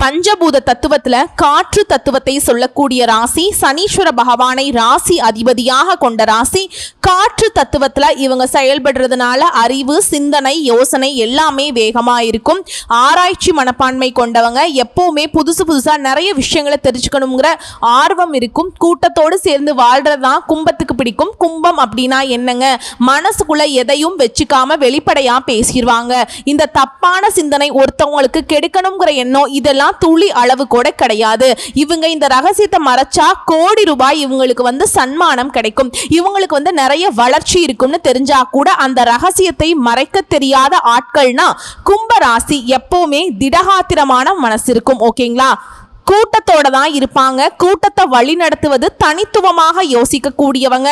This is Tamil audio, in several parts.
பஞ்சபூத தத்துவத்துல காற்று தத்துவத்தை சொல்லக்கூடிய ராசி சனீஸ்வர பகவானை ராசி அதிபதியாக கொண்ட ராசி காற்று தத்துவத்துல இவங்க செயல்படுறதுனால அறிவு சிந்தனை யோசனை எல்லாமே வேகமா இருக்கும். ஆராய்ச்சி மனப்பான்மை கொண்டவங்க எப்பவுமே புதுசு புதுசா நிறைய விஷயங்களை தெரிஞ்சுக்கணுங்கிற ஆர்வம் இருக்கும். கூட்டத்தோடு சேர்ந்து வாழ்கிறது தான் கும்பத்துக்கு பிடிக்கும். கும்பம் அப்படின்னா என்னங்க? மனசுக்குள்ள எதையும் வச்சுக்காம வெளிப்படையா பேசிடுவாங்க. இந்த தப்பான சிந்தனை ஒருத்தவங்களுக்கு கெடுக்கணுங்கிற எண்ணம் இதெல்லாம் துளி அளவு கூட கிடையாது. இவங்க இந்த ரகசியத்தை மறைச்சா கோடி ரூபாய் இவங்களுக்கு வந்து சன்மானம் கிடைக்கும். இவங்களுக்கு வந்து நிறைய வளர்ச்சி இருக்கும்னு தெரிஞ்சா கூட அந்த ரகசியத்தை மறைக்க தெரியாத ஆட்கள்னா கும்ப ராசி எப்பவுமே திடகாத்திரமான மனசு இருக்கும். ஓகேங்களா? கூட்டத்தோட தான் இருப்பாங்க. கூட்டத்தை வழி நடத்துவது தனித்துவமாக யோசிக்கக்கூடியவங்க.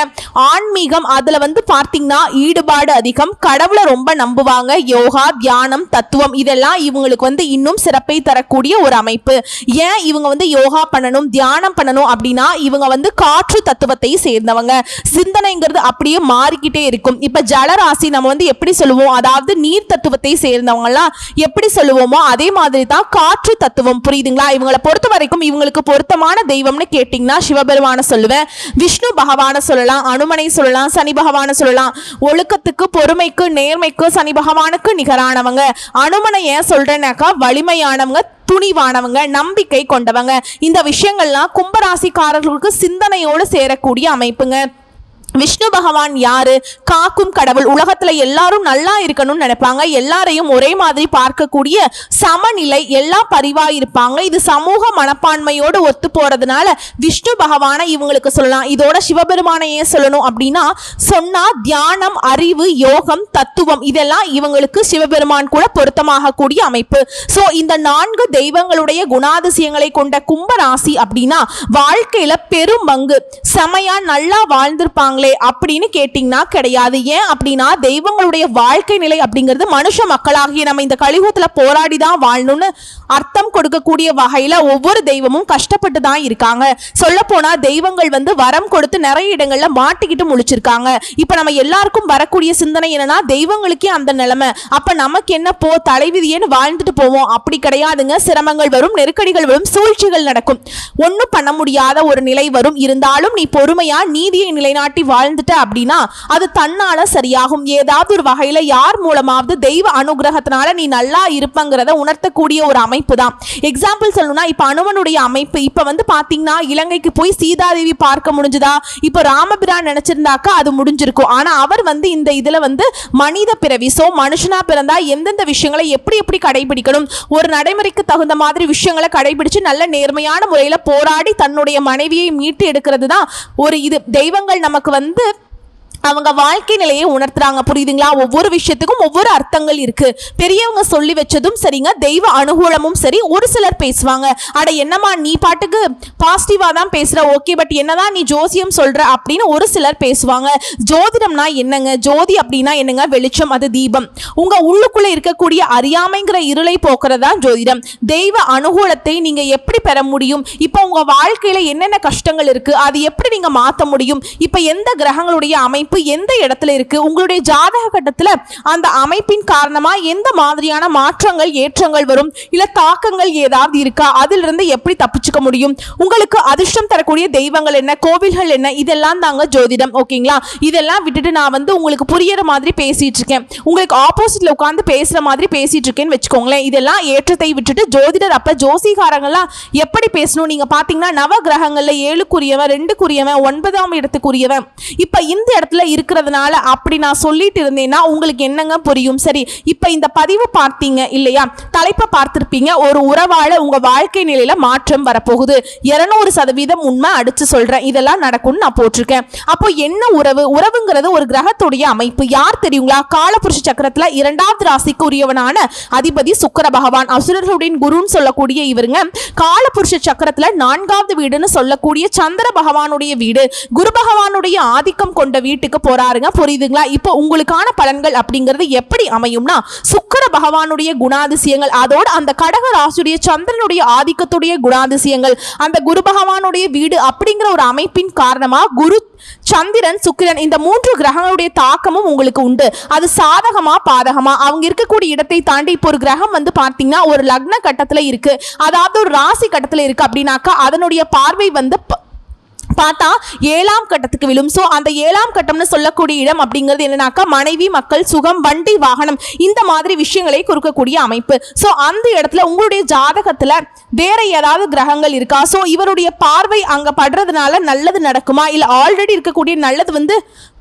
ஆன்மீகம் அதில் வந்து பார்த்தீங்கன்னா ஈடுபாடு அதிகம். கடவுளை ரொம்ப நம்புவாங்க. யோகா தியானம் தத்துவம் இதெல்லாம் இவங்களுக்கு வந்து இன்னும் சிறப்பை தரக்கூடிய ஒரு அமைப்பு. ஏன் இவங்க வந்து யோகா பண்ணணும் தியானம் பண்ணணும் அப்படின்னா இவங்க வந்து காற்று தத்துவத்தை சேர்ந்தவங்க. சிந்தனைங்கிறது அப்படியே மாறிக்கிட்டே இருக்கும். இப்போ ஜலராசி நம்ம வந்து எப்படி சொல்லுவோம்? அதாவது நீர் தத்துவத்தை சேர்ந்தவங்கலாம் எப்படி சொல்லுவோமோ அதே மாதிரி தான் காற்று தத்துவம். புரியுதுங்களா? இவங்களை பொறுத்த வரைக்கும் இவங்களுக்கு பொருத்தமான தெய்வம்னு கேட்டிங்கன்னா சிவபெருமான சொல்லுவேன். விஷ்ணு பகவானை சொல்லலாம் அனுமனை சொல்லலாம் சனி பகவான சொல்லலாம். ஒழுக்கத்துக்கு பொறுமைக்கு நேர்மைக்கு சனி பகவானுக்கு நிகரானவங்க. அனுமனை ஏன் சொல்றேன்னாக்கா வலிமையானவங்க துணிவானவங்க நம்பிக்கை கொண்டவங்க. இந்த விஷயங்கள்லாம் கும்பராசிக்காரர்களுக்கு சிந்தனையோடு சேரக்கூடிய அமைப்புங்க. விஷ்ணு பகவான் யாரு? காக்கும் கடவுள். உலகத்துல எல்லாரும் நல்லா இருக்கணும்னு நினைப்பாங்க. எல்லாரையும் ஒரே மாதிரி பார்க்கக்கூடிய சமநிலை எல்லாம் பரிவா இருப்பாங்க இது சமூக மனப்பான்மையோடு ஒத்து போறதுனால விஷ்ணு பகவானை இவங்களுக்கு சொல்லலாம். இதோட சிவபெருமானை ஏன் சொல்லணும் அப்படின்னா சொன்னா தியானம் அறிவு யோகம் தத்துவம் இதெல்லாம் இவங்களுக்கு சிவபெருமான் கூட பொருத்தமாகக்கூடிய அமைப்பு. ஸோ இந்த நான்கு தெய்வங்களுடைய குணாதிசயங்களை கொண்ட கும்பராசி அப்படின்னா வாழ்க்கையில பெரும் பங்கு. செமையா நல்லா வாழ்ந்திருப்பாங்களே அப்படின்னு கேட்டிங்கன்னா கிடையாது. ஏன் அப்படின்னா தெய்வங்களுடைய வாழ்க்கை நிலை அப்படிங்கிறது மனுஷ மக்களாகிய நம்ம இந்த கலியுகத்தில் போராடி தான் வாழணும்னு அர்த்தம் கொடுக்கக்கூடிய வகையில் ஒவ்வொரு தெய்வமும் கஷ்டப்பட்டு தான் இருக்காங்க. சொல்ல போனா தெய்வங்கள் வந்து வரம் கொடுத்து நிறைய இடங்கள்ல மாட்டிக்கிட்டு முழிச்சிருக்காங்க. இப்ப நம்ம எல்லாருக்கும் வரக்கூடிய சிந்தனை என்னன்னா தெய்வங்களுக்கே அந்த நிலைமை. அப்ப நமக்கு என்ன போ தலைவிதியேன்னு வாழ்ந்துட்டு போவோம். அப்படி கிடையாதுங்க. சிரமங்கள் வரும் நெருக்கடிகள் வரும் சூழ்ச்சிகள் நடக்கும். ஒன்றும் பண்ண முடியாத ஒரு நிலை வரும். இருந்தாலும் நீ பொறுமையா நீதியை நிலைநாட்டி வாழ்ந்துட்ட அப்படின்னா அது தன்னால சரியாகும். ஏதாவது ஒரு வகையில யார் மூலமாவது தெய்வ அனுகிரகத்தினால நீ நல்லா இருப்பங்கிறத உணர்த்தக்கூடிய ஒரு அமைப்பு தான் எக்ஸாம்பிள் சொல்லணும்னா இப்போ அனுமனுடைய அமைப்பு. இப்போ வந்து பார்த்தீங்கன்னா இலங்கைக்கு போய் சீதாதேவி பார்க்க முடிஞ்சுதா? இப்போ ராமபிரான் நினைச்சிருந்தாக்கா அது முடிஞ்சிருக்கும். ஆனால் அவர் வந்து இந்த இதில் வந்து மனித பிறவி ஸோ மனுஷனா பிறந்தா எந்தெந்த விஷயங்களை எப்படி எப்படி கடைபிடிக்கணும்? ஒரு நடைமுறைக்கு தகுந்த மாதிரி விஷயங்களை கடைபிடிச்சு நல்ல நேர்மையான முறையில் போராடி தன்னுடைய மனைவியை மீட்டு எடுக்கிறது தான் ஒரு இது. தெய்வங்கள் நமக்கு வந்து வந்து அவங்க வாழ்க்கை நிலையை உணர்த்துறாங்க. புரியுதுங்களா? ஒவ்வொரு விஷயத்துக்கும் ஒவ்வொரு அர்த்தங்கள் இருக்கு. பெரியவங்க சொல்லி வச்சதும் சரிங்க தெய்வ அனுகூலமும் சரி. ஒரு சிலர் பேசுவாங்க. அட என்னம்மா நீ பாட்டுக்கு பாசிட்டிவா தான் பேசுற. ஓகே பட் என்னதான் நீ ஜோசியம் சொல்ற அப்படின்னு ஒரு சிலர் பேசுவாங்க. ஜோதிடம்னா என்னங்க? ஜோதி அப்படின்னா என்னங்க? வெளிச்சம் அது தீபம். உங்க உள்ளுக்குள்ள இருக்கக்கூடிய அறியாமைங்கிற இருளை போக்குறதா ஜோதிடம். தெய்வ அனுகூலத்தை நீங்க எப்படி பெற முடியும்? இப்போ உங்க வாழ்க்கையில என்னென்ன கஷ்டங்கள் இருக்கு? அது எப்படி நீங்க மாத்த முடியும்? இப்போ எந்த கிரகங்களுடைய அமைப்பு எந்த இடத்துல இருக்கு? உங்களுடைய ஜாதக கட்டத்துல அந்த அமைப்பின் காரணமா எந்த மாதிரியான மாற்றங்கள் ஏற்றங்கள் வரும்? இல்ல தாக்கங்கள் ஏதாவது இருக்கா? அதிலிருந்து எப்படி தப்பிச்சுக்க முடியும்? உங்களுக்கு அதிர்ஷ்டம் தரக்கூடிய தெய்வங்கள் என்ன? கோவில்கள் என்ன? இதெல்லாம் தாங்க ஜோதிடம் ஓகேங்களா? இதெல்லாம் விட்டுட்டு நான் வந்து உங்களுக்கு புரியற மாதிரி பேசிட்டு இருக்கேன். உங்களுக்கு ஆப்போசிட்ல உட்காந்து பேசுற மாதிரி பேசிட்டு இருக்கேன்னு வச்சுக்கோங்களேன். இதெல்லாம் ஏற்றத்தை விட்டுட்டு ஜோதிடர் அப்ப ஜோசிகாரங்கள்லாம் எப்படி பேசணும்? நீங்க பாத்தீங்கன்னா நவ கிரகங்கள்ல ஏழுக்குரியவன் ரெண்டுக்குரியவன் ஒன்பதாம் இடத்துக்குரியவன். இப்ப இந்த இடத்துல இருக்கிறதுனால அப்படி நான் சொல்லிட்டு இருந்தேன்னா உங்களுக்கு என்னங்க புரியும்? சரி இப்போ இந்த பதிவு பார்த்தீங்க இல்லையா? தலைப்பை பார்த்திருப்பீங்க. ஒரு உறவால உங்க வாழ்க்கை நிலையில மாற்றம் வரப்போகுது. இருநூறு சதவீதம் உண்மை அடிச்சு சொல்றேன். இதெல்லாம் நடக்கும்னு நான் போட்டிருக்கேன். அப்போ என்ன உறவு? உறவுங்கிறது ஒரு கிரகத்துடைய அமைப்பு. யார் தெரியுங்களா? காலபுருஷ சக்கரத்துல இரண்டாவது ராசிக்கு உரியவனான அதிபதி சுக்கர பகவான். அசுரர்களுடன் குருன்னு சொல்லக்கூடிய இவருங்க. காலபுருஷ சக்கரத்துல நான்காவது வீடுன்னு சொல்லக்கூடிய சந்திர பகவானுடைய வீடு. குரு பகவானுடைய ஆதிக்கம் கொண்ட வீட்டு வீட்டுக்கு போறாருங்க. புரியுதுங்களா? இப்போ உங்களுக்கான பலன்கள் அப்படிங்கிறது எப்படி அமையும்னா சுக்கர பகவானுடைய குணாதிசயங்கள் அதோட அந்த கடக ராசியுடைய சந்திரனுடைய ஆதிக்கத்துடைய குணாதிசயங்கள் அந்த குரு பகவானுடைய வீடு அப்படிங்கிற ஒரு அமைப்பின் காரணமா குரு சந்திரன் சுக்கிரன் இந்த மூன்று கிரகங்களுடைய தாக்கமும் உங்களுக்கு உண்டு. அது சாதகமா பாதகமா? அவங்க இருக்கக்கூடிய இடத்தை தாண்டி இப்போ ஒரு கிரகம் வந்து பார்த்தீங்கன்னா ஒரு லக்ன கட்டத்தில் இருக்கு. அதாவது ஒரு ராசி கட்டத்தில் இருக்கு அப்படின்னாக்கா அதனுடைய பார்வை வந்து பார்த்தா ஏழாம் கட்டத்துக்கு விழும். ஸோ அந்த ஏழாம் கட்டம்னு சொல்லக்கூடிய இடம் அப்படிங்கிறது என்னன்னாக்கா மனைவி மக்கள் சுகம் வண்டி வாகனம் இந்த மாதிரி விஷயங்களை கொடுக்கக்கூடிய அமைப்பு. ஸோ அந்த இடத்துல உங்களுடைய ஜாதகத்தில் வேற ஏதாவது கிரகங்கள் இருக்கா? ஸோ இவருடைய பார்வை அங்கே படுறதுனால நல்லது நடக்குமா? இல்லை ஆல்ரெடி இருக்கக்கூடிய நல்லது வந்து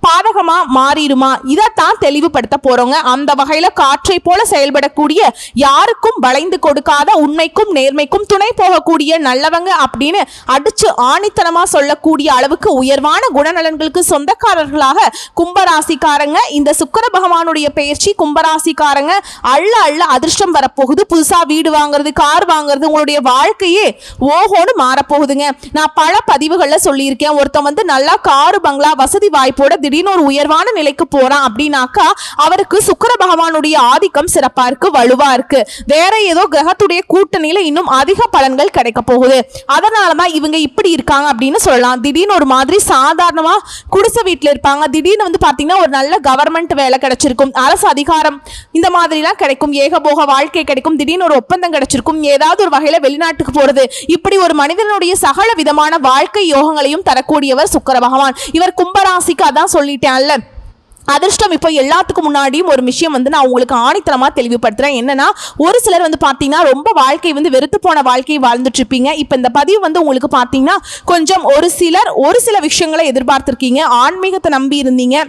பாதகமா மாறிடுமா? இதைத்தான் தெளிவுபடுத்த போறோங்க. அந்த வகையில காற்றை போல செயல்படக்கூடிய யாருக்கும் வளைந்து கொடுக்காத உண்மைக்கும் நேர்மைக்கும் துணை போகக்கூடிய நல்லவங்க அப்படின்னு அடிச்சு ஆணித்தனமா சொல்லக்கூடிய அளவுக்கு உயர்வான குணநலன்களுக்கு சொந்தக்காரர்களாக கும்பராசிக்காரங்க இந்த சுக்கர பகவானுடைய பயிற்சி கும்பராசிக்காரங்க அள்ள அள்ள அதிர்ஷ்டம் வரப்போகுது. புதுசா வீடு வாங்குறது கார் வாங்குறது உங்களுடைய வாழ்க்கையே ஓஹோன்னு மாறப்போகுதுங்க. நான் பல பதிவுகளில் சொல்லியிருக்கேன். ஒருத்தன் வந்து நல்லா காரு பங்களா வசதி வாய்ப்போட திடீர்னு ஒரு உயர்வான நிலைக்கு போறான் அப்படின்னாக்கா அவருக்கு சுக்கர பகவானுடைய ஆதிக்கம் சிறப்பா இருக்கு வலுவா இருக்கு. வேற ஏதோ கிரகத்துடைய கூட்டணியில இன்னும் அதிக பலன்கள் கிடைக்க போகுது. அதனாலதான் இவங்க இப்படி இருக்காங்க அப்படின்னு சொல்லலாம். திடீர்னு ஒரு மாதிரி சாதாரணமா குடிசை வீட்டுல இருப்பாங்க. திடீர்னு வந்து பாத்தீங்கன்னா ஒரு நல்ல கவர்மெண்ட் வேலை கிடைச்சிருக்கும். அரசு அதிகாரம் இந்த மாதிரிலாம் கிடைக்கும். ஏகபோக வாழ்க்கை கிடைக்கும். திடீர்னு ஒரு ஒப்பந்தம் கிடைச்சிருக்கும். ஏதாவது ஒரு வகையில வெளிநாட்டுக்கு போறது. இப்படி ஒரு மனிதனுடைய சகல விதமான வாழ்க்கை யோகங்களையும் தரக்கூடியவர் சுக்கர பகவான். இவர் கும்பராசிக்கு அதான் சொல்ல சொல்லிட்டேன்ல. அதிர்ஷ்டம் இப்போ எல்லாத்துக்கும் முன்னாடியும் ஒரு விஷயம் வந்து நான் உங்களுக்கு ஆணித்தனமாக தெளிவுபடுத்துகிறேன் என்னன்னா ஒரு சிலர் வந்து பார்த்தீங்கன்னா ரொம்ப வாழ்க்கை வந்து வெறுத்து போன வாழ்க்கையை வாழ்ந்துட்டு இருப்பீங்க இப்போ இந்த பதிவு வந்து உங்களுக்கு பார்த்தீங்கன்னா கொஞ்சம் ஒரு சிலர் ஒரு சில விஷயங்களை எதிர்பார்த்துருக்கீங்க. ஆன்மீகத்தை நம்பி இருந்தீங்க.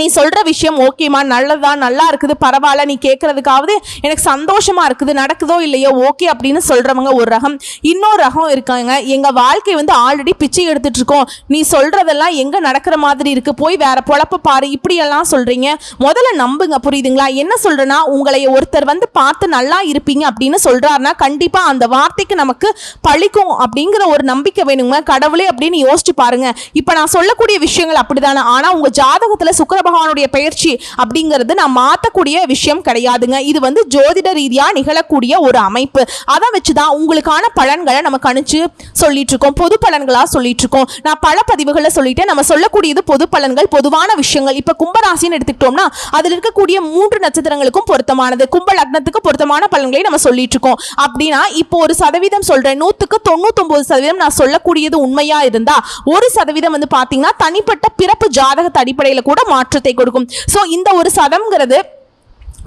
நீ சொல்கிற விஷயம் ஓகேம்மா நல்லதா நல்லா இருக்குது பரவாயில்ல நீ கேட்கறதுக்காவது எனக்கு சந்தோஷமாக இருக்குது நடக்குதோ இல்லையோ ஓகே அப்படின்னு சொல்கிறவங்க ஒரு ரகம். இன்னொரு ரகம் இருக்காங்க. எங்கள் வாழ்க்கை வந்து ஆல்ரெடி பிச்சை எடுத்துட்டு இருக்கோம். நீ சொல்கிறதெல்லாம் எங்கே நடக்கிற மாதிரி இருக்குது போய் வேற பொழப்ப பாரு. இப்படியெல்லாம் சொல்கிறீங்க முதல்ல நம்புங்க புரியுதுங்களா? என்ன சொல்கிறேன்னா உங்களை ஒருத்தர் வந்து பார்த்து நல்லா இருப்பீங்க அப்படின்னு சொல்கிறாருன்னா கண்டிப்பாக அந்த வார்த்தைக்கு நமக்கு பழிக்கும் அப்படிங்கிற ஒரு நம்பிக்கை வேணுங்க. கடவுளே அப்படின்னு யோசிச்சு பாருங்க. இப்போ நான் சொல்லக்கூடிய விஷயங்கள் அப்படிதானே. ஆனால் உங்கள் ஜாதகத்தில் சுக்கர பகவானுடைய பயிற்சி அப்படிங்கிறது நான் மாற்றக்கூடிய விஷயம் கிடையாதுங்க. இது வந்து ஜோதிட ரீதியாக நிகழக்கூடிய ஒரு அமைப்பு. அதை வச்சு தான் உங்களுக்கான பலன்களை நம்ம கணிச்சு சொல்லிட்டு இருக்கோம் பொது பலன்களாக சொல்லிட்டு இருக்கோம் நான் பல பதிவுகளை சொல்லிட்டேன். நம்ம சொல்லக்கூடியது பொது பலன்கள் பொதுவான விஷயங்கள். இப்போ கும்பராசின்னு எடுத்துக்கிட்டோம்னா அதில் இருக்கக்கூடிய மூன்று நட்சத்திரங்களுக்கும் பொருத்தமானது. கும்ப லக்னத்துக்கு பொருத்தமான பலன்களை நம்ம சொல்லிட்டு இருக்கோம் அப்படின்னா இப்போ ஒரு சதவீதம் சொல்கிறேன் நூற்றுக்கு தொண்ணூத்தொம்பது சதவீதம் நான் சொல்லக்கூடியது உண்மையாக இருந்தால் ஒரு சதவீதம் வந்து பார்த்தீங்கன்னா தனிப்பட்ட பிறப்பு ஜாதக அடிப்படையில் கூட மாற்றத்தை கொடுக்கும். ஸோ இந்த ஒரு சதம்ங்கிறது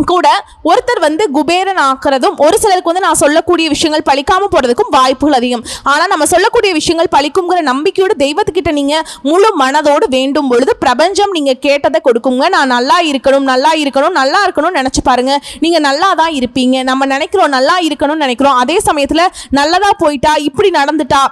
கூட ஒருத்தர் வந்து குபேரன் ஆக்குறதும் ஒரு சிலருக்கு வந்து நான் சொல்லக்கூடிய விஷயங்கள் பழிக்காம போகிறதுக்கும் வாய்ப்புகள் அதிகம். ஆனால் நம்ம சொல்லக்கூடிய விஷயங்கள் பழிக்குங்கிற நம்பிக்கையோடு தெய்வத்துக்கிட்ட நீங்கள் முழு மனதோடு வேண்டும் பொழுது பிரபஞ்சம் நீங்கள் கேட்டதை கொடுக்குங்க. நான் நல்லா இருக்கணும் நல்லா இருக்கணும் நல்லா இருக்கணும்னு நினச்சி பாருங்க. நீங்கள் நல்லா தான் இருப்பீங்க. நம்ம நினைக்கிறோம் நல்லா இருக்கணும்னு நினைக்கிறோம். அதே சமயத்தில் நல்லதாக போயிட்டா இப்படி நடந்துட்டா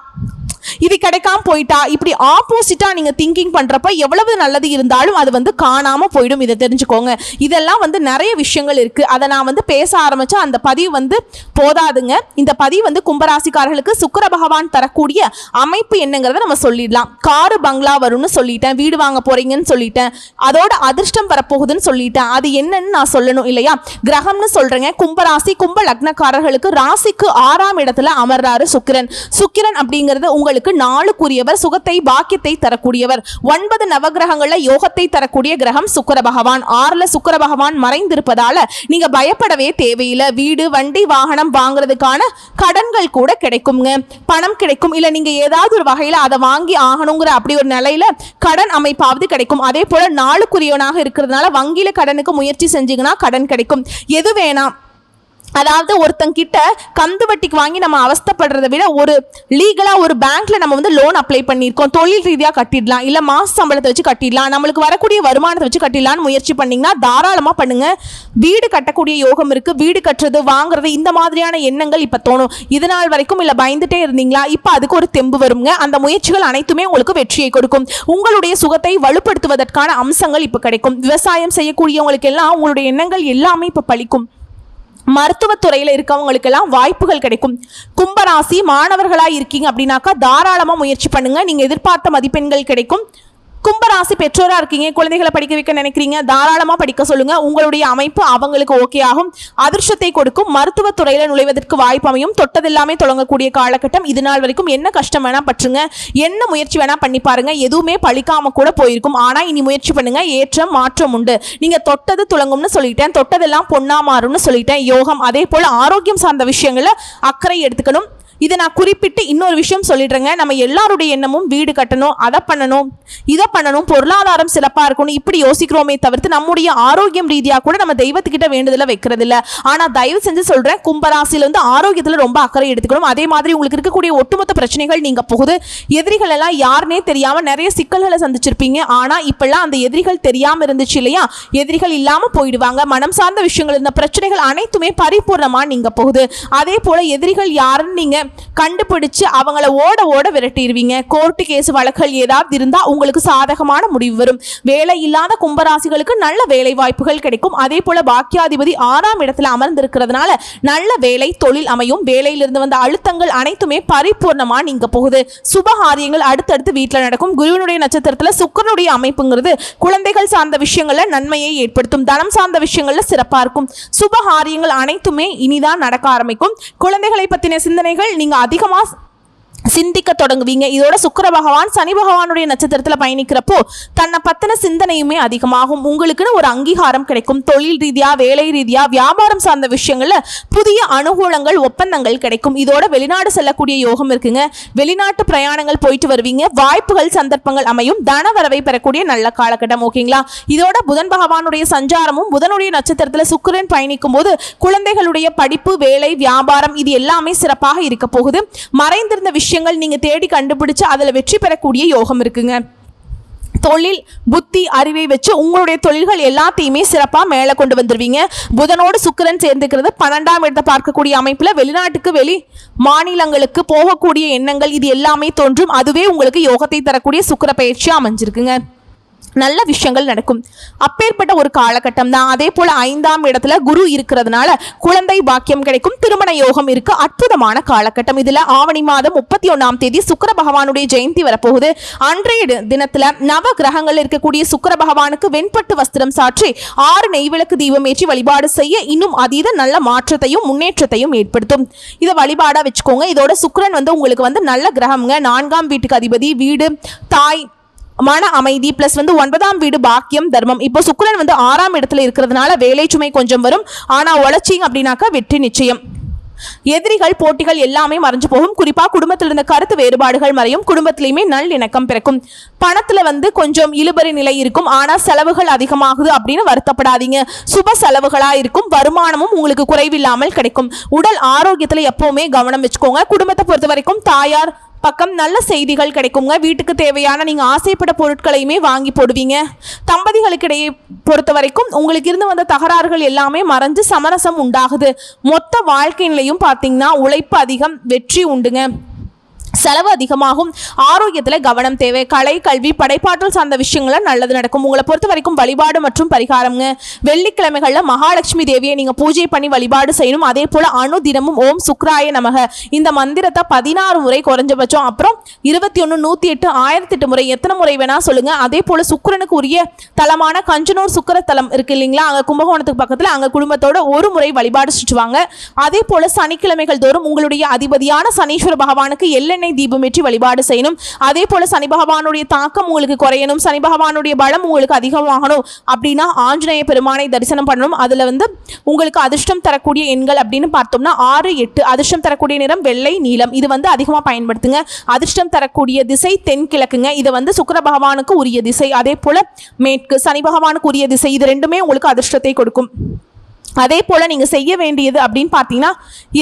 இது கிடைக்காம போயிட்டா இப்படி ஆப்போசிட்டா நீங்க திங்கிங் பண்றப்ப எவ்வளவு நல்லது இருந்தாலும் அது வந்து காணாம போயிடும். இதை தெரிஞ்சுக்கோங்க. இதெல்லாம் வந்து நிறைய விஷயங்கள் இருக்கு. அதை நான் வந்து பேச ஆரம்பிச்சா அந்த பதிவு வந்து போதாதுங்க. இந்த பதிவு வந்து கும்பராசிக்காரர்களுக்கு சுக்கர பகவான் தரக்கூடிய அமைப்பு என்னங்கிறத நம்ம சொல்லிடலாம். காரு பங்களா வரும்னு சொல்லிட்டேன். வீடு வாங்க போறீங்கன்னு சொல்லிட்டேன். அதோட அதிர்ஷ்டம் வரப்போகுதுன்னு சொல்லிட்டேன். அது என்னன்னு நான் சொல்லணும் இல்லையா? கிரகம்னு சொல்றேங்க. கும்பராசி கும்ப லக்னக்காரர்களுக்கு ராசிக்கு ஆறாம் இடத்துல அமர்றாரு சுக்கிரன். சுக்கிரன் அப்படிங்கிறது உங்களுக்கு நாளுக்குரியவர் சுகத்தை பாக்கியத்தை தரக்கூடியவர். ஒன்பது நவகிரகங்கள்ல யோகத்தை தரக்கூடிய கிரகம் சுக்கர பகவான். ஆறுல சுக்கர பகவான் மறைந்திருப்பதால நீங்க பயப்படவே தேவையில்லை. வீடு வண்டி வாகனம் வாங்குறதுக்கான கடன்கள் கூட கிடைக்குங்க பணம் கிடைக்கும். இல்ல நீங்க ஏதாவது ஒரு வகையில அதை வாங்கி ஆகணுங்கிற அப்படி ஒரு நிலையில கடன் அமைப்பாவது கிடைக்கும். அதே போல நாளுக்குரியவனாக இருக்கிறதுனால வங்கியில கடனுக்கு முயற்சி செஞ்சீங்கன்னா கடன் கிடைக்கும். எது வேணாம். அதாவது ஒருத்தங்கிட்ட கந்து வட்டிக்கு வாங்கி நம்ம அவஸ்தைப்படுறதை விட ஒரு லீகலாக ஒரு பேங்க்ல நம்ம வந்து லோன் அப்ளை பண்ணியிருக்கோம். தொழில் ரீதியாக கட்டிடலாம். இல்லை மாச சம்பளத்தை வச்சு கட்டிடலாம். நம்மளுக்கு வரக்கூடிய வருமானத்தை வச்சு கட்டிடலாம்னு முயற்சி பண்ணீங்கன்னா தாராளமாக பண்ணுங்க. வீடு கட்டக்கூடிய யோகம் இருக்கு. வீடு கட்டுறது வாங்குறது இந்த மாதிரியான எண்ணங்கள் இப்போ தோணும். இது நாள் வரைக்கும் இல்லை பயந்துட்டே இருந்தீங்களா? இப்போ அதுக்கு ஒரு தெம்பு வருங்க. அந்த முயற்சிகள் அனைத்துமே உங்களுக்கு வெற்றியை கொடுக்கும். உங்களுடைய சுகத்தை வலுப்படுத்துவதற்கான அம்சங்கள் இப்போ கிடைக்கும். விவசாயம் செய்யக்கூடியவங்களுக்கு எல்லாம் உங்களுடைய எண்ணங்கள் எல்லாமே இப்போ பலிக்கும் மருத்துவத்துறையில் இருக்கவங்களுக்கெல்லாம் வாய்ப்புகள் கிடைக்கும். கும்பராசி மாணவர்களாக இருக்கீங்க அப்படின்னாக்கா தாராளமாக முயற்சி பண்ணுங்கள் நீங்கள் எதிர்பார்த்த மதிப்பெண்கள் கிடைக்கும். கும்பராசி பெற்றோராக இருக்கீங்க குழந்தைகளை படிக்க வைக்க நினைக்கிறீங்க தாராளமாக படிக்க சொல்லுங்க. உங்களுடைய அமைப்பு அவங்களுக்கு ஓகே ஆகும். அதிர்ஷ்டத்தை கொடுக்கும். மருத்துவத்துறையில் நுழைவதற்கு வாய்ப்பு அமையும். தொட்டதெல்லாமே தொடங்கக்கூடிய காலகட்டம். இது நாள் வரைக்கும் என்ன கஷ்டம் வேணா பற்றுங்க. என்ன முயற்சி வேணா பண்ணி பாருங்க. எதுவுமே பழிக்காம கூட போயிருக்கும். ஆனால் இனி முயற்சி பண்ணுங்க. ஏற்றம் மாற்றம் உண்டு. நீங்க தொட்டது துளங்கும்னு சொல்லிட்டேன். தொட்டதெல்லாம் பொன்னா மாறும்னு சொல்லிட்டேன். யோகம் அதே போல் ஆரோக்கியம் சார்ந்த விஷயங்களை அக்கறை எடுத்துக்கணும். இதை நான் குறிப்பிட்டு இன்னொரு விஷயம் சொல்லிடுறேங்க. நம்ம எல்லாருடைய எண்ணமும் வீடு கட்டணும் அதை பண்ணணும் இதை பண்ணணும் பொருளாதாரம் சிறப்பாக இருக்கணும் இப்படி யோசிக்கிறோமே தவிர்த்து நம்முடைய ஆரோக்கியம் ரீதியாக கூட நம்ம தெய்வத்துக்கிட்ட வேண்டுதல வைக்கிறதில்ல. ஆனால் தயவு செஞ்சு சொல்கிறேன் கும்பராசியில் வந்து ஆரோக்கியத்தில் ரொம்ப அக்கறை எடுத்துக்கணும். அதே மாதிரி உங்களுக்கு இருக்கக்கூடிய ஒட்டுமொத்த பிரச்சனைகள் நீங்கள் போகுது. எதிரிகள் எல்லாம் யாருனே தெரியாமல் நிறைய சிக்கல்களை சந்திச்சிருப்பீங்க. ஆனால் இப்பெல்லாம் அந்த எதிரிகள் தெரியாமல் இருந்துச்சு இல்லையா? எதிரிகள் இல்லாமல் போயிடுவாங்க. மனம் சார்ந்த விஷயங்கள் இந்த பிரச்சனைகள் அனைத்துமே பரிபூர்ணமாக நீங்கள் போகுது. அதே போல் எதிரிகள் யாருன்னு நீங்கள் கண்டுபிடிச்சு அவங்கள ஓட ஓட விரட்டிடுவீங்க. கோர்ட்டு கேஸ் வழக்குகள் ஏதாவது இருந்தால் உங்களுக்கு சாதகமான முடிவு வரும். வேலை இல்லாத கும்பராசிகளுக்கு நல்ல வேலை வாய்ப்புகள் கிடைக்கும். அதே போல பாக்கியாதிபதி ஆறாம் இடத்துல அமர்ந்திருக்கிறதுனால நல்ல வேலை தொழில் அமையும். வேலையிலிருந்து வந்த அழுத்தங்கள் அனைத்துமே பரிபூர்ணமாக நீங்க போகுது. சுபகாரியங்கள் அடுத்தடுத்து வீட்டில் நடக்கும். குருவினுடைய நட்சத்திரத்தில் சுக்கரனுடைய அமைப்புங்கிறது குழந்தைகள் சார்ந்த விஷயங்களில் நன்மையை ஏற்படுத்தும். தனம் சார்ந்த விஷயங்களில் சிறப்பாக இருக்கும். சுபகாரியங்கள் அனைத்துமே இனிதான் நடக்க ஆரம்பிக்கும். குழந்தைகளை பற்றின சிந்தனைகள் நீங்க அதிகமா சிந்திக்க தொடங்குவீங்க. இதோட சுக்கர பகவான் சனி பகவானுடைய நட்சத்திரத்தில் பயணிக்கிறப்போ தன்னை பத்தின சிந்தனையுமே அதிகமாகும். உங்களுக்குன்னு ஒரு அங்கீகாரம் கிடைக்கும். தொழில் ரீதியா வேலை ரீதியா வியாபாரம் சார்ந்த விஷயங்கள்ல புதிய அனுகூலங்கள் ஒப்பந்தங்கள் கிடைக்கும். இதோட வெளிநாடு செல்லக்கூடிய யோகம் இருக்குங்க. வெளிநாட்டு பிரயாணங்கள் போயிட்டு வருவீங்க. வாய்ப்புகள் சந்தர்ப்பங்கள் அமையும். தன வரவை பெறக்கூடிய நல்ல காலகட்டம் ஓகேங்களா? இதோட புதன் பகவானுடைய சஞ்சாரமும் புதனுடைய நட்சத்திரத்தில் சுக்கரன் பயணிக்கும் போது குழந்தைகளுடைய படிப்பு வேலை வியாபாரம் இது எல்லாமே சிறப்பாக இருக்க போகுது. மறைந்திருந்த விஷயங்கள் நீங்கள் தேடி கண்டுபிடிச்சு அதில் வெற்றி பெறக்கூடிய யோகம் இருக்குங்க. தொழில் புத்தி அறிவை வச்சு உங்களுடைய தொழில்கள் எல்லாத்தையுமே சிறப்பாக மேலே கொண்டு வந்துடுவீங்க புதனோடு சுக்கிரன் சேர்ந்துக்கிறது பன்னெண்டாம் இடத்தை பார்க்கக்கூடிய அமைப்பில் வெளிநாட்டுக்கு வெளி மாநிலங்களுக்கு போகக்கூடிய எண்ணங்கள் இது எல்லாமே தோன்றும். அதுவே உங்களுக்கு யோகத்தை தரக்கூடிய சுக்கிர பயிற்சியாக அமைஞ்சிருக்குங்க. நல்ல விஷயங்கள் நடக்கும். அப்பேற்பட்ட ஒரு காலகட்டம் தான் அதே போல ஐந்தாம் இடத்துல குரு இருக்கிறதுனால குழந்தை பாக்கியம் கிடைக்கும் திருமண யோகம் இருக்கு. அற்புதமான காலகட்டம். இதுல ஆவணி மாதம் முப்பத்தி ஒன்னாம் தேதி சுக்கர பகவானுடைய ஜெயந்தி வரப்போகுது. அன்றைய தினத்தில் தினத்துல நவ கிரகங்கள் இருக்கக்கூடிய சுக்கர பகவானுக்கு வெண்பட்டு வஸ்திரம் சாற்றி ஆறு நெய்விளக்கு தீபம் ஏற்றி வழிபாடு செய்ய இன்னும் அதீத நல்ல மாற்றத்தையும் முன்னேற்றத்தையும் ஏற்படுத்தும். இதை வழிபாடா வச்சுக்கோங்க. இதோட சுக்கிரன் வந்து உங்களுக்கு வந்து நல்ல கிரகம்ங்க. நான்காம் வீட்டுக்கு அதிபதி வீடு தாய் மன அமைதி ப்ளஸ் வந்து ஒன்பதாம் வீடு பாக்கியம் தர்மம். இப்போ சுக்குலன் வந்து ஆறாம் இடத்துல இருக்கிறதுனால வேலை சுமை கொஞ்சம் வரும். ஆனால் உழைச்சிங்க அப்படின்னாக்கா வெற்றி நிச்சயம். எதிரிகள் போட்டிகள் எல்லாமே மறைஞ்சு போகும். குறிப்பாக குடும்பத்தில் இருந்த கருத்து வேறுபாடுகள் மறையும். குடும்பத்திலையுமே நல்லிணக்கம் பிறக்கும். பணத்துல வந்து கொஞ்சம் இழுபறி நிலை இருக்கும். ஆனால் செலவுகள் அதிகமாகுது அப்படின்னு வருத்தப்படாதீங்க. சுப செலவுகளா இருக்கும். வருமானமும் உங்களுக்கு குறைவில்லாமல் கிடைக்கும். உடல் ஆரோக்கியத்துல எப்பவுமே கவனம் வச்சுக்கோங்க. குடும்பத்தை பொறுத்த வரைக்கும் தாயார் பக்கம் நல்ல செய்திகள் கிடைக்குங்க. வீட்டுக்கு தேவையான நீங்கள் ஆசைப்பட்ட பொருட்களையுமே வாங்கி போடுவீங்க. தம்பதிகளுக்கிடையே பொறுத்த வரைக்கும் உங்களுக்கு இருந்து வந்த தகராறுகள் எல்லாமே மறைஞ்சு சமரசம் உண்டாகுது. மொத்த வாழ்க்கை நிலையும் பார்த்தீங்கன்னா உழைப்பு அதிகம் வெற்றி உண்டுங்க. செலவு அதிகமாகும். ஆரோக்கியத்தில் கவனம் தேவை. கலை கல்வி படைப்பாற்றல் சார்ந்த விஷயங்கள நல்லது நடக்கும். உங்களை பொறுத்த வரைக்கும் வழிபாடு மற்றும் பரிகாரம்ங்க. வெள்ளிக்கிழமைகளில் மகாலட்சுமி தேவியை நீங்கள் பூஜை பண்ணி வழிபாடு செய்யணும். அதே போல் அணு தினமும் ஓம் சுக்ராய நமக. இந்த மந்திரத்தை பதினாறு முறை குறைஞ்சபட்சம் அப்புறம் இருபத்தி ஒன்று நூற்றி எட்டு ஆயிரத்தி எட்டு முறை எத்தனை முறை வேணால் சொல்லுங்கள் அதே போல் சுக்கரனுக்கு உரிய தலமான கஞ்சனூர் சுக்கிர தலம் இருக்கு இல்லைங்களா? அங்கே கும்பகோணத்துக்கு பக்கத்தில் அங்கே குடும்பத்தோட ஒரு முறை வழிபாடு சுற்றுவாங்க அதே போல் சனிக்கிழமைகள் தோறும் உங்களுடைய அதிபதியான சனீஸ்வர பகவானுக்கு எள்ளெண்ணெய் தீபம் ஏற்றி வழிபாடு செய்யணும். அதே போல சனி பகவானுடைய தாக்கம் உங்களுக்கு குறையணும். சனி பகவானுடைய பலம் உங்களுக்கு அதிகமாகணும். அப்படின்னா ஆஞ்சநேய பெருமானை தரிசனம் பண்ணணும். அதுல வந்து உங்களுக்கு அதிர்ஷ்டம் தரக்கூடிய எண்கள் அப்படின்னு பார்த்தோம்னா ஆறு எட்டு. அதிர்ஷ்டம் தரக்கூடிய நிறம் வெள்ளை நீலம். இது வந்து அதிகமாக பயன்படுத்துங்க. அதிர்ஷ்டம் தரக்கூடிய திசை தென்கிழக்குங்க. இது வந்து சுக்கர பகவானுக்கு உரிய திசை. அதே போல மேற்கு சனி பகவானுக்கு உரிய திசை. இது ரெண்டுமே உங்களுக்கு அதிர்ஷ்டத்தை கொடுக்கும். அதே போல் நீங்கள் செய்ய வேண்டியது அப்படின்னு பார்த்தீங்கன்னா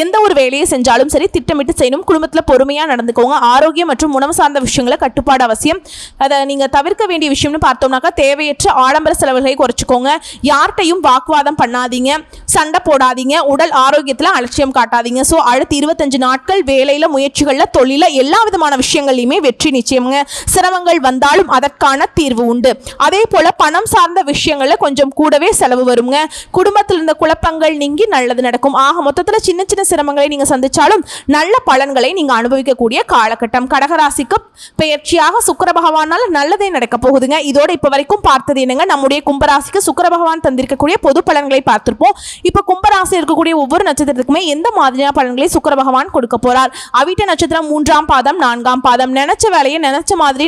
எந்த ஒரு வேலையை செஞ்சாலும் சரி திட்டமிட்டு செய்யணும். குடும்பத்தில் பொறுமையாக நடந்துக்கோங்க. ஆரோக்கியம் மற்றும் உணவு சார்ந்த விஷயங்களை கட்டுப்பாடு அவசியம். அதை நீங்கள் தவிர்க்க வேண்டிய விஷயம்னு பார்த்தோம்னாக்கா தேவையற்ற ஆடம்பர செலவுகளை குறைச்சிக்கோங்க. யார்கிட்டையும் வாக்குவாதம் பண்ணாதீங்க. சண்டை போடாதீங்க. உடல் ஆரோக்கியத்தில் அலட்சியம் காட்டாதீங்க. ஸோ அடுத்த இருபத்தஞ்சு நாட்கள் வேலையில் முயற்சிகளில் தொழிலில் எல்லா விதமான விஷயங்கள்லையுமே வெற்றி நிச்சயமுங்க. சிரமங்கள் வந்தாலும் அதற்கான தீர்வு உண்டு. அதே போல் பணம் சார்ந்த விஷயங்களில் கொஞ்சம் கூடவே செலவு வருங்க. குடும்பத்தில் இருந்த குழப்பங்கள் நீங்கி நல்லது நடக்கும். ஆக மொத்தத்தில் சின்ன சின்ன சிரமங்களை நீங்கள் சந்திச்சாலும் நல்ல பலன்களை நீங்கள் அனுபவிக்கக்கூடிய காலகட்டம். கடகராசிக்கு பெயர்ச்சியாக சுக்கர பகவானால் நல்லதே நடக்க போகுதுங்க. இதோட இப்போ வரைக்கும் பார்த்தது என்னங்க? நம்முடைய கும்பராசிக்கு சுக்கர பகவான் தந்திருக்கக்கூடிய பொது பலன்களை பார்த்துருப்போம். இப்போ கும்பராசி இருக்கக்கூடிய ஒவ்வொரு நட்சத்திரத்துக்குமே எந்த மாதிரியான பலன்களை சுக்கிர பகவான் கொடுக்க போறார்? அவிட்ட நட்சத்திரம் மூன்றாம் பாதம் நான்காம் பாதம். நினைச்ச வேலையை நினைச்ச மாதிரி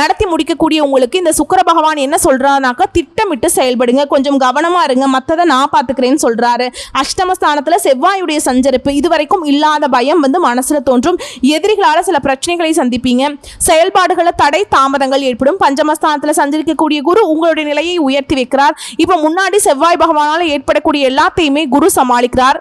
நடத்தி முடிக்கக்கூடிய உங்களுக்கு இந்த சுக்கிர பகவான் என்ன சொல்றாருனாக்கா திட்டமிட்டு செயல்படுங்க. கொஞ்சம் கவனமா இருங்க. மற்றதை நான் பார்த்து பார்த்துக்கிறேன்னு சொல்றாரு. அஷ்டமஸ்தானத்துல செவ்வாயுடைய சஞ்சரிப்பு. இதுவரைக்கும் இல்லாத பயம் வந்து மனசுல தோன்றும். எதிரிகளால சில பிரச்சனைகளை சந்திப்பீங்க. செயல்பாடுகளை தடை தாமதங்கள் ஏற்படும். பஞ்சமஸ்தானத்துல சஞ்சரிக்கக்கூடிய குரு உங்களுடைய நிலையை உயர்த்தி வைக்கிறார். இப்ப முன்னாடி செவ்வாய் பகவானால ஏற்படக்கூடிய எல்லாத்தையுமே குரு சமாளிக்கிறார்.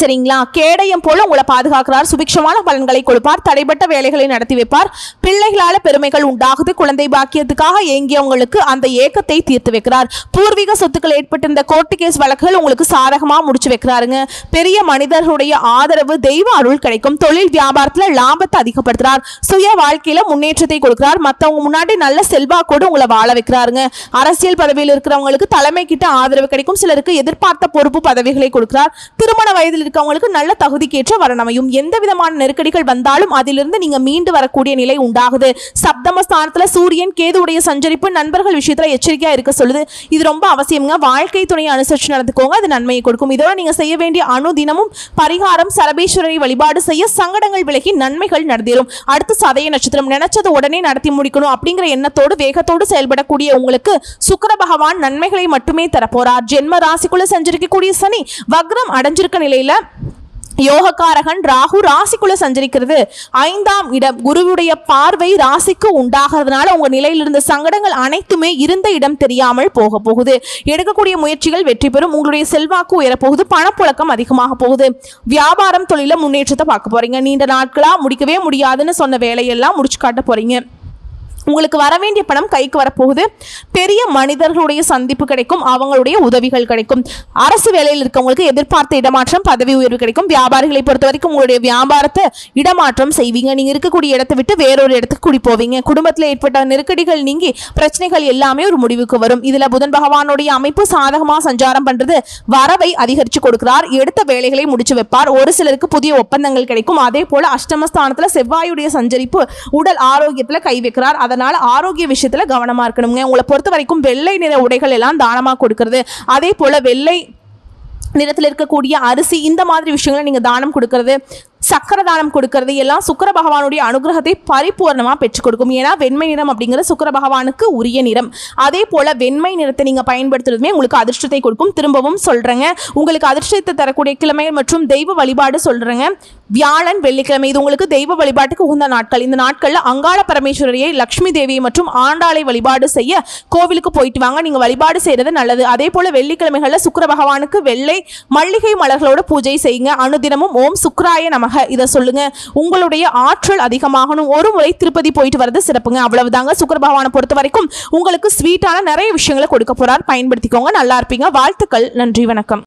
சரிங்களா? கேடயம் போல உங்களை பாதுகாக்கிறார். சுபிக்ஷமான பலன்களை கொடுப்பார். தடைப்பட்ட வேலைகளை நடத்தி வைப்பார். பிள்ளைகளால பெருமைகள் உண்டாகுது. குழந்தை பாக்கியத்துக்காக ஏங்கியவங்களுக்கு அந்த ஏக்கத்தை தீர்த்து வைக்கிறார். பூர்வீக சொத்துக்கள் ஏற்பட்டிருந்த கோர்ட்டு கேஸ் வழக்குகள் உங்களுக்கு சாதகமா முடிச்சு வைக்கிறாருங்க. பெரிய மனிதர்களுடைய ஆதரவு தெய்வ அருள் கிடைக்கும். தொழில் வியாபாரத்துல லாபத்தை அதிகப்படுத்துறார். சுய வாழ்க்கையில முன்னேற்றத்தை கொடுக்கிறார். மத்தவங்க முன்னாடி நல்ல செல்வாக்கோடு உங்களை வாழ வைக்கிறாருங்க. அரசியல் பதவியில் இருக்கிறவங்களுக்கு தலைமை கிட்ட ஆதரவு கிடைக்கும். சிலருக்கு எதிர்பார்த்த பொறுப்பு பதவிகளை கொடுக்கிறார். திருமண வயதில் இருக்கவங்களுக்கு நல்ல தகுதிக்கேற்ற வரணமையும் எந்த விதமான நெருக்கடிகள் வந்தாலும் அதிலிருந்து நீங்க மீண்டு வரக்கூடிய நிலை உண்டாகுது. சப்தமஸ்தானத்துல சூரியன் கேதுடைய சஞ்சரிப்பு நண்பர்கள் விஷயத்துல எச்சரிக்கையா இருக்க சொல்லுது. இது ரொம்ப அவசியம்ங்க. வாழ்க்கை துணையை அனுசரிச்சு நடந்துக்கோங்க. அது நன்மையை கொடுக்கும். இதோட நீங்க செய்ய வேண்டிய அணுதினமும் பரிகாரம் சரபேஸ்வரரை வழிபாடு செய்ய சங்கடங்கள் விலகி நன்மைகள் நடந்திடும் அடுத்து சதய நட்சத்திரம். நினைச்சது உடனே நடத்தி முடிக்கணும் அப்படிங்கிற எண்ணத்தோடு வேகத்தோடு செயல்படக்கூடிய உங்களுக்கு சுக்கர பகவான் நன்மைகளை மட்டுமே தரப்போறார். ஜென்ம ராசிக்குள்ள சஞ்சரிக்கக்கூடிய சனி வக்ரம் அடைஞ்சிருக்க நிலையில யோகக்காரகன் ராகு ராசிக்குள்ள சஞ்சரிக்கிறது. ஐந்தாம் இடம் குருவுடைய பார்வை ராசிக்கு உண்டாகிறதுனால உங்க நிலையில் இருந்த சங்கடங்கள் அனைத்துமே இருந்த இடம் தெரியாமல் போக போகுது. எடுக்கக்கூடிய முயற்சிகள் வெற்றி பெறும். உங்களுடைய செல்வாக்கு உயரப்போகுது. பணப்புழக்கம் அதிகமாக போகுது. வியாபாரம் தொழில முன்னேற்றத்தை பார்க்க போறீங்க. நீண்ட நாட்களா முடிக்கவே முடியாதுன்னு சொன்ன வேலையெல்லாம் முடிச்சு காட்ட போறீங்க. உங்களுக்கு வர வேண்டிய பணம் கைக்கு வரப்போகுது. பெரிய மனிதர்களுடைய சந்திப்பு கிடைக்கும் அவங்களுடைய உதவிகள் கிடைக்கும். அரசு வேலையில் இருக்கவங்களுக்கு எதிர்பார்த்த இடமாற்றம் பதவி உயர்வு கிடைக்கும். வியாபாரிகளை பொறுத்த வரைக்கும் உங்களுடைய வியாபாரத்தை இடமாற்றம் செய்வீங்க. நீங்க இருக்கக்கூடிய இடத்தை விட்டு வேறொரு இடத்துக்கு குடி போவீங்க. குடும்பத்தில் ஏற்பட்ட நெருக்கடிகள் நீங்கி பிரச்சனைகள் எல்லாமே ஒரு முடிவுக்கு வரும். இதுல புதன் பகவானுடைய அமைப்பு சாதகமா சஞ்சாரம் பண்றது வரவை அதிகரிச்சு கொடுக்கிறார். எடுத்த வேலைகளை முடிச்சு வைப்பார். ஒரு சிலருக்கு புதிய ஒப்பந்தங்கள் கிடைக்கும். அதே போல அஷ்டமஸ்தானத்துல செவ்வாயுடைய சஞ்சரிப்பு உடல் ஆரோக்கியத்துல கை வைக்கிறார். அதனால ஆரோக்கிய விஷயத்தில் கவனமா இருக்கணுங்க. உங்களை பொறுத்த வரைக்கும் வெள்ளை நிற உடைகள் எல்லாம் தானமாக கொடுக்கறது. அதே போல் வெள்ளை நிறத்தில் இருக்கக்கூடிய அரிசி இந்த மாதிரி விஷயங்களை நீங்கள் தானம் கொடுக்கறது. சக்கரதானம் கொடுக்கறது. எல்லாம் சுக்கர பகவானுடைய அனுகிரகத்தை பரிபூர்ணமாக பெற்றுக் கொடுக்கும். ஏன்னா வெண்மை நிறம் அப்படிங்கிறது சுக்கர பகவானுக்கு உரிய நிறம். அதே போல் வெண்மை நிறத்தை நீங்கள் பயன்படுத்துறதுமே உங்களுக்கு அதிர்ஷ்டத்தை கொடுக்கும். திரும்பவும் சொல்கிறேங்க உங்களுக்கு அதிர்ஷ்டத்தை தரக்கூடிய கிழமை மற்றும் தெய்வ வழிபாடு சொல்கிறேங்க வியாழன் வெள்ளிக்கிழமை இது உங்களுக்கு தெய்வ வழிபாட்டுக்கு உகந்த நாட்கள். இந்த நாட்களில் அங்காள பரமேஸ்வரியை லக்ஷ்மி தேவியை மற்றும் ஆண்டாளை வழிபாடு செய்ய கோவிலுக்கு போயிட்டு வாங்க. நீங்கள் வழிபாடு செய்கிறது நல்லது. அதே போல் வெள்ளிக்கிழமைகளில் சுக்கிர பகவானுக்கு வெள்ளை மல்லிகை மலர்களோட பூஜை செய்யுங்க. அனுதினமும் ஓம் சுக்ராய நமக. இதை சொல்லுங்க. உங்களுடைய ஆற்றல் அதிகமாகணும். ஒரு முறை திருப்பதி போயிட்டு வர்றது சிறப்புங்க. அவ்வளவுதாங்க. சுக்கர பகவானை பொறுத்த வரைக்கும் உங்களுக்கு ஸ்வீட்டான நிறைய விஷயங்களை கொடுக்க போறார். பயன்படுத்திக்கோங்க. நல்லா இருப்பீங்க. வாழ்த்துக்கள். நன்றி. வணக்கம்.